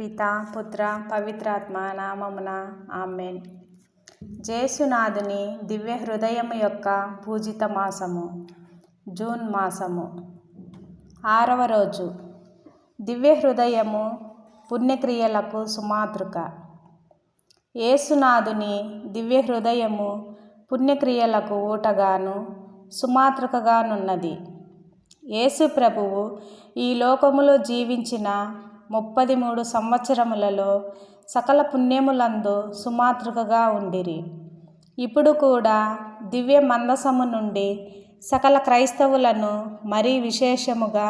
పిత పుత్ర పవిత్రాత్మ నామమున ఆమెన్. జేసునాథుని దివ్య హృదయము యొక్క పూజిత మాసము జూన్ మాసము. ఆరవ రోజు. దివ్య హృదయము పుణ్యక్రియలకు సుమాతృక. ఏసునాథుని దివ్య హృదయము పుణ్యక్రియలకు ఊటగాను సుమాతృకగానున్నది. యేసు ప్రభువు ఈ లోకములో జీవించిన ముప్పది మూడు సంవత్సరములలో సకల పుణ్యములందు సుమాతృకగా ఉండిరి. ఇప్పుడు కూడా దివ్య మందసము నుండి సకల క్రైస్తవులను మరీ విశేషముగా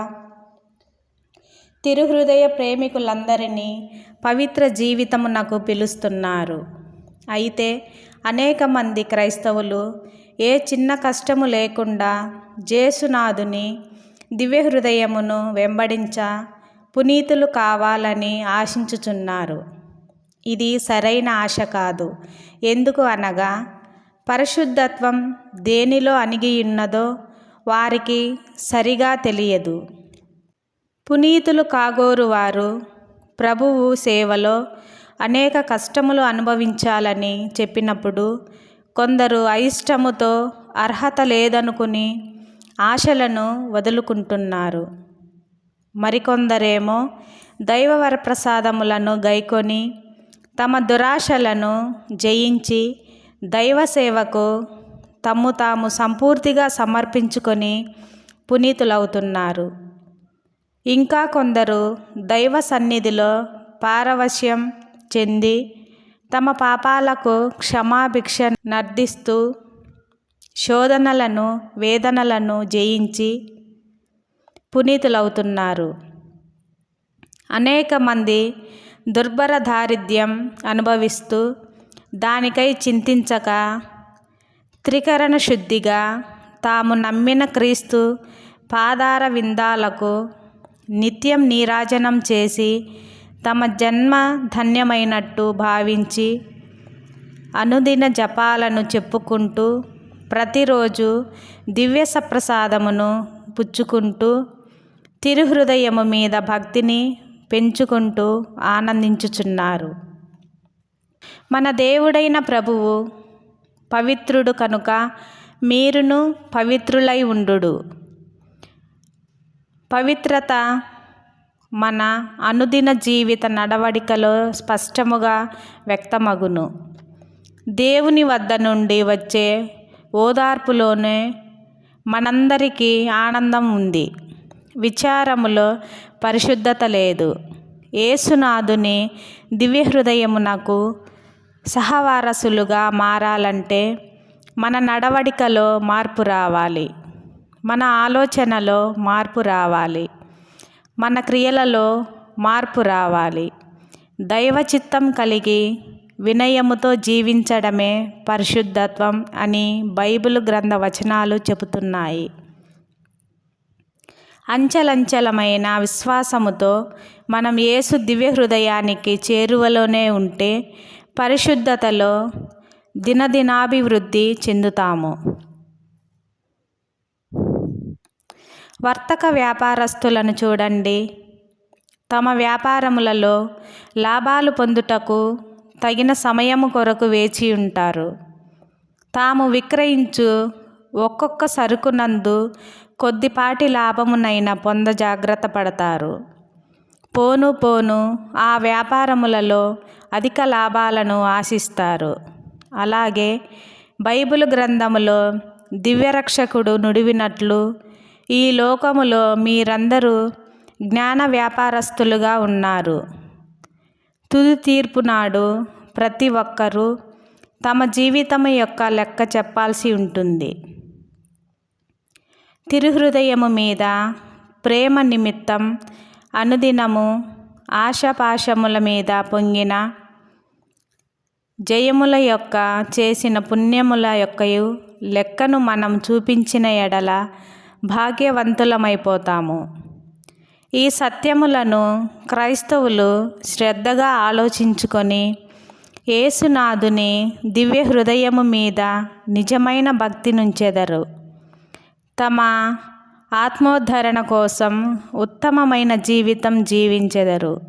తిరుహృదయ ప్రేమికులందరినీ పవిత్ర జీవితమునకు పిలుస్తున్నారు. అయితే అనేక మంది క్రైస్తవులు ఏ చిన్న కష్టము లేకుండా జేసునాథుని దివ్య హృదయమును వెంబడించ పునీతులు కావాలని ఆశించుచున్నారు. ఇది సరైన ఆశ కాదు. ఎందుకు అనగా పరిశుద్ధత్వం దేనిలో అణిగియున్నదో వారికి సరిగా తెలియదు. పునీతులు కాగోరు వారు ప్రభువు సేవలో అనేక కష్టములు అనుభవించాలని చెప్పినప్పుడు కొందరు అయిష్టముతో అర్హత లేదనుకుని ఆశలను వదులుకుంటున్నారు. మరికొందరేమో దైవవర ప్రసాదములను గైకొని తమ దురాశలను జయించి దైవ సేవకు తమ్ము తాము సంపూర్తిగా సమర్పించుకొని పునీతులవుతున్నారు. ఇంకా కొందరు దైవ సన్నిధిలో పారవశ్యం చెంది తమ పాపాలకు క్షమాభిక్ష నర్దిస్తూ శోధనలను వేదనలను జయించి పునీతులవుతున్నారు. అనేక మంది దుర్భర దారిద్ర్యం అనుభవిస్తూ దానికై చింతించక త్రికరణ శుద్ధిగా తాము నమ్మిన క్రీస్తు పాదార విందాలకు నిత్యం నీరాజనం చేసి తమ జన్మ ధన్యమైనట్టు భావించి అనుదిన జపాలను చెప్పుకుంటూ ప్రతిరోజు దివ్య సప్రసాదమును పుచ్చుకుంటూ తిరుహృదయము మీద భక్తిని పెంచుకుంటూ ఆనందించుచున్నారు. మన దేవుడైన ప్రభువు పవిత్రుడు కనుక మీరును పవిత్రులై ఉండు పవిత్రత మన అనుదిన జీవిత నడవడికలో స్పష్టముగా వ్యక్తమగును. దేవుని వద్ద నుండి వచ్చే ఓదార్పులోనే మనందరికీ ఆనందం ఉంది. విచారములో పరిశుద్ధత లేదు. ఏసునాథుని దివ్య హృదయమునకు సహవారసులుగా మారాలంటే మన నడవడికలో మార్పు రావాలి. మన ఆలోచనలో మార్పు రావాలి. మన క్రియలలో మార్పు రావాలి. దైవ చిత్తం కలిగి వినయముతో జీవించడమే పరిశుద్ధత్వం అని బైబిల్ గ్రంథ వచనాలు చెబుతున్నాయి. అంచలంచలమైన విశ్వాసముతో మనం యేసు దివ్య హృదయానికి చేరువలోనే ఉంటే పరిశుద్ధతలో దినదినాభివృద్ధి చెందుతాము. వర్తక వ్యాపారస్తులను చూడండి. తమ వ్యాపారములలో లాభాలు పొందుటకు తగిన సమయము కొరకు వేచి ఉంటారు. తాము విక్రయించు ఒక్కొక్క సరుకునందు కొద్దిపాటి లాభమునైనా పొంద జాగ్రత్త పడతారు. పోను పోను ఆ వ్యాపారములలో అధిక లాభాలను ఆశిస్తారు. అలాగే బైబిల్ గ్రంథములో దివ్యరక్షకుడు నుడివినట్లు ఈ లోకములో మీరందరూ జ్ఞాన వ్యాపారస్తులుగా ఉన్నారు. తుది తీర్పు నాడు ప్రతి ఒక్కరూ తమ జీవితం యొక్క లెక్క చెప్పాల్సి ఉంటుంది. తిరుహృదయము మీద ప్రేమ నిమిత్తం అనుదినము ఆశాపాశముల మీద పొంగిన జయముల యొక్క చేసిన పుణ్యముల యొక్కయు లెక్కను మనం చూపించిన ఎడల భాగ్యవంతులమైపోతాము. ఈ సత్యములను క్రైస్తవులు శ్రద్ధగా ఆలోచించుకొని ఏసునాథుని దివ్య హృదయము మీద నిజమైన భక్తి నుంచెదరు. తమ ఆత్మోద్ధరణ కోసం ఉత్తమమైన జీవితం జీవించెదరు.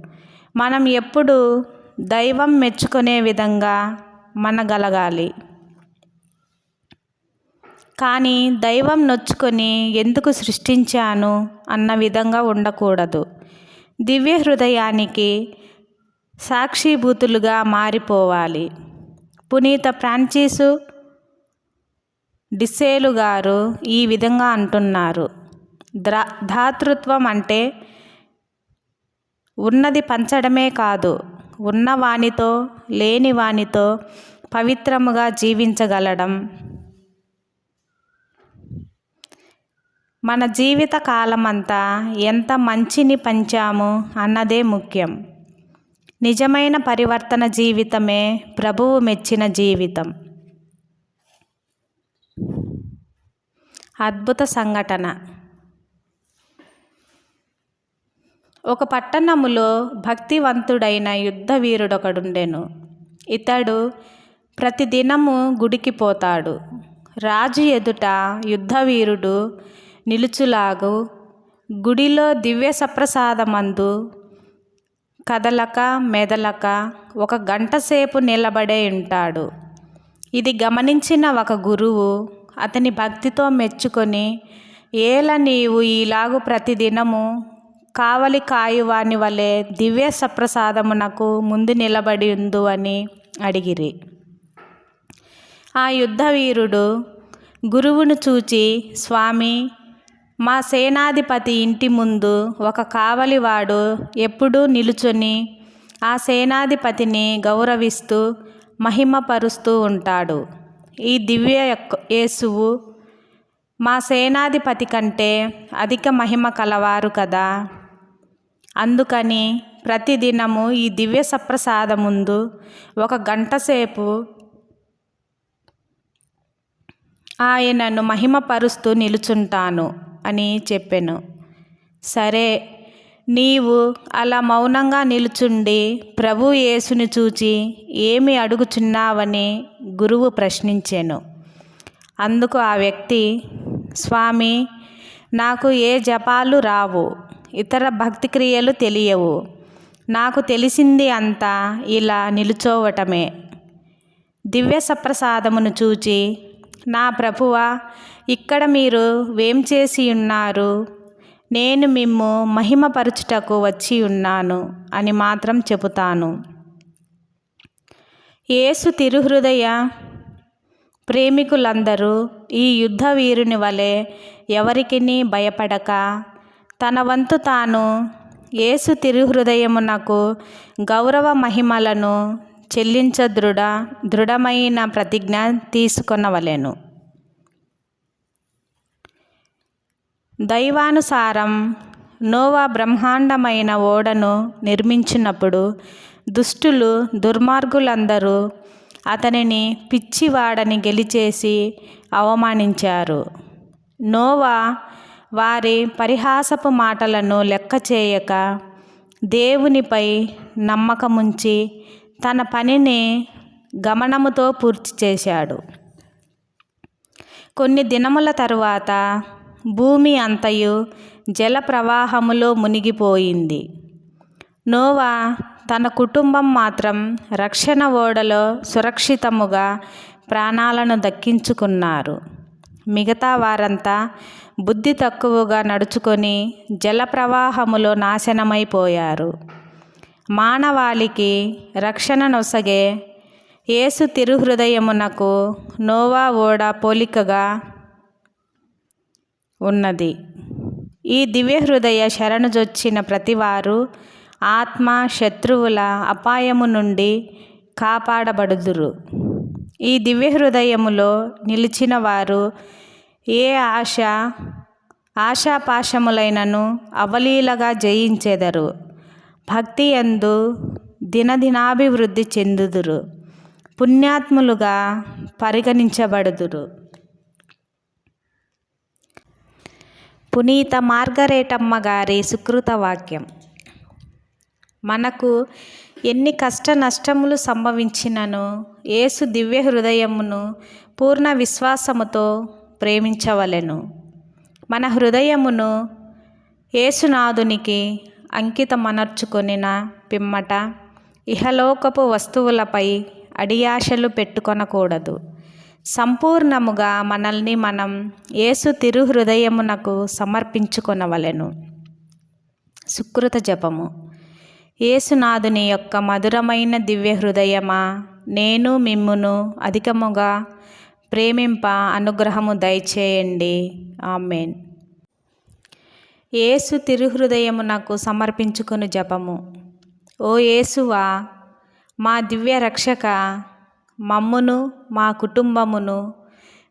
మనం ఎప్పుడు దైవం మెచ్చుకునే విధంగా మనగలగాలి. కానీ దైవం నొచ్చుకొని ఎందుకు సృష్టించాను అన్న విధంగా ఉండకూడదు. దివ్య హృదయానికి సాక్షిభూతులుగా మారిపోవాలి. పునీత ఫ్రాన్సిసు డిసేలు గారు ఈ విధంగా అంటున్నారు. ద్రా ధాతృత్వం అంటే ఉన్నది పంచడమే కాదు ఉన్నవానితో లేనివానితో లేని వానితో పవిత్రముగా జీవించగలడం. మన జీవిత కాలమంతా ఎంత మంచిని పంచాము అన్నదే ముఖ్యం. నిజమైన పరివర్తన జీవితమే ప్రభువు మెచ్చిన జీవితం. అద్భుత సంఘటన. ఒక పట్టణములో భక్తివంతుడైన యుద్ధ వీరుడొకడుండెను. ఇతడు ప్రతిదినము గుడికి పోతాడు. రాజు ఎదుట యుద్ధవీరుడు నిలుచులాగు గుడిలో దివ్య సప్రసాదమందు కదలక మెదలక ఒక గంట సేపు నిలబడే ఉంటాడు. ఇది గమనించిన ఒక గురువు అతని భక్తితో మెచ్చుకొని ఏల నీవు ఈలాగు ప్రతిదినము కావలి కాయువాని వలె దివ్య సప్రసాదమునకు ముందు నిలబడి ఉందు అని అడిగిరి. ఆ యుద్ధవీరుడు గురువును చూచి స్వామి మా సేనాధిపతి ఇంటి ముందు ఒక కావలివాడు ఎప్పుడూ నిలుచొని ఆ సేనాధిపతిని గౌరవిస్తూ మహిమపరుస్తూ ఉంటాడు. ఈ దివ్య యొక్క యేసువు మా సేనాధిపతి కంటే అధిక మహిమ కలవారు కదా. అందుకని ప్రతిదినము ఈ దివ్య సప్రసాద ముందు ఒక గంట సేపు ఆయనను మహిమపరుస్తూ నిలుచుంటాను అని చెప్పాను. సరే నీవు అలా మౌనంగా నిలుచుండి ప్రభు యేసుని చూచి ఏమి అడుగుచున్నావని గురువు ప్రశ్నించాను. అందుకు ఆ వ్యక్తి స్వామి నాకు ఏ జపాలు రావు ఇతర భక్తి క్రియలు తెలియవు. నాకు తెలిసింది అంతా ఇలా నిలుచోవటమే. దివ్య సప్రసాదమును చూచి నా ప్రభువ ఇక్కడ మీరు వేం చేసి ఉన్నారు? నేను మిమ్ము మహిమపరచుటకు వచ్చి ఉన్నాను అని మాత్రం చెబుతాను. యేసు తిరుహృదయ ప్రేమికులందరూ ఈ యుద్ధ వీరుని వలె ఎవరికిని భయపడక తన వంతు తాను యేసు తిరుహృదయమునకు గౌరవ మహిమలను చెల్లించ దృఢ దృఢమైన ప్రతిజ్ఞ తీసుకొనవలెను. దైవానుసారం నోవా బ్రహ్మాండమైన ఓడను నిర్మించినప్పుడు దుష్టులు దుర్మార్గులందరూ అతనిని పిచ్చివాడని గెలిచేసి అవమానించారు. నోవా వారి పరిహాసపు మాటలను లెక్క చేయక దేవునిపై నమ్మకముంచి తన పనిని గమనముతో పూర్తి చేశాడు. కొన్ని దినముల తరువాత భూమి అంతయు జల ప్రవాహములో మునిగిపోయింది. నోవా తన కుటుంబం మాత్రం రక్షణ ఓడలో సురక్షితముగా ప్రాణాలను దక్కించుకున్నారు. మిగతా వారంతా బుద్ధి తక్కువగా నడుచుకొని జల ప్రవాహములో నాశనమైపోయారు. మానవాళికి రక్షణ నొసగే యేసు తిరుహృదయమునకు నోవా ఓడ పోలికగా ఉన్నది. ఈ దివ్య హృదయ శరణుజొచ్చిన ప్రతివారు ఆత్మ శత్రువుల అపాయము నుండి కాపాడబడుదురు. ఈ దివ్య హృదయములో నిలిచిన వారు ఏ ఆశ ఆశాపాశములైనను అవలీలగా జయించెదరు. భక్తి ఎందు దినదినాభివృద్ధి చెందుదురు. పుణ్యాత్ములుగా పరిగణించబడుదురు. పునీత మార్గరేటమ్మ గారి సుకృత వాక్యం. మనకు ఎన్ని కష్ట నష్టములు సంభవించినను యేసు దివ్య హృదయమును పూర్ణ విశ్వాసముతో ప్రేమించవలెను. మన హృదయమును యేసునాథునికి అంకితమనర్చుకొనిన పిమ్మట ఇహలోకపు వస్తువులపై అడియాశలు పెట్టుకొనకూడదు. సంపూర్ణముగా మనల్ని మనం యేసు తిరుహృదయమునకు సమర్పించుకొనవలెను. సుకృత జపము. యేసునాథుని యొక్క మధురమైన దివ్య హృదయమా నేను మిమ్మును అధికముగా ప్రేమింప అనుగ్రహము దయచేయండి. ఆమెన్. ఏసు తిరుహృదయము నాకు సమర్పించుకుని జపము. ఓ యేసువా మా దివ్య రక్షక మమ్మును మా కుటుంబమును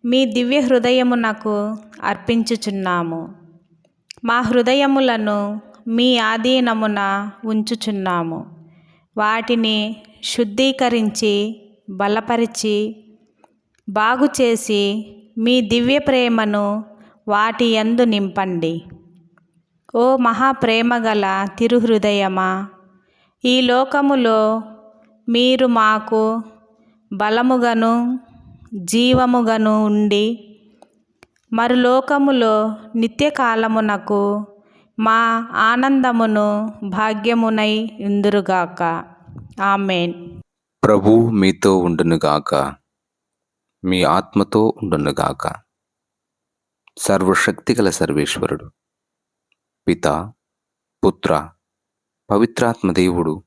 మీ దివ్య హృదయమునకు అర్పించుచున్నాము. మా హృదయములను మీ ఆధీనమున ఉంచుచున్నాము. వాటిని శుద్ధీకరించి బలపరిచి బాగు చేసి మీ దివ్య ప్రేమను వాటి యందు నింపండి. ఓ మహాప్రేమగల తిరుహృదయమా! ఈ లోకములో మీరు మాకు బలముగను జీవముగను ఉండి మరులోకములో నిత్యకాలమునకు మా ఆనందమును భాగ్యమునై ఇందురుగాక ఆమెన్. ప్రభు మీతో ఉండునుగాక. మీ ఆత్మతో ఉండునుగాక. సర్వశక్తిగల సర్వేశ్వరుడు పిత పుత్ర పవిత్రాత్మ దేవుడు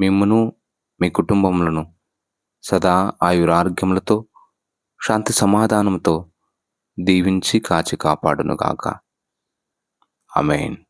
మిమ్మును మీ కుటుంబములను సదా ఆయురారోగ్యములతో శాంతి సమాధానముతో దీవించి కాచి కాపాడునుగాక. Amen.